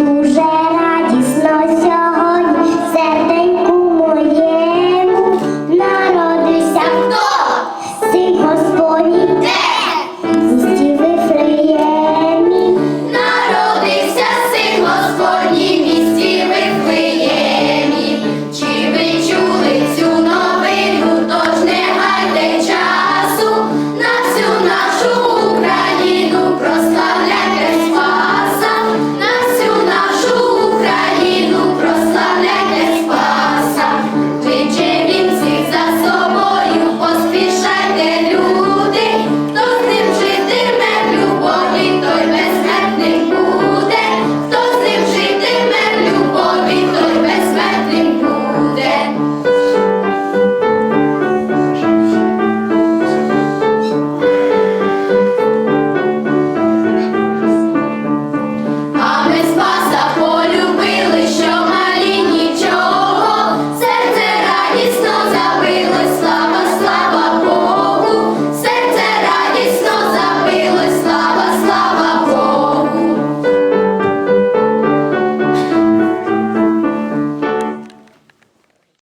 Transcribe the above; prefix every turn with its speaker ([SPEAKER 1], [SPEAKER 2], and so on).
[SPEAKER 1] duże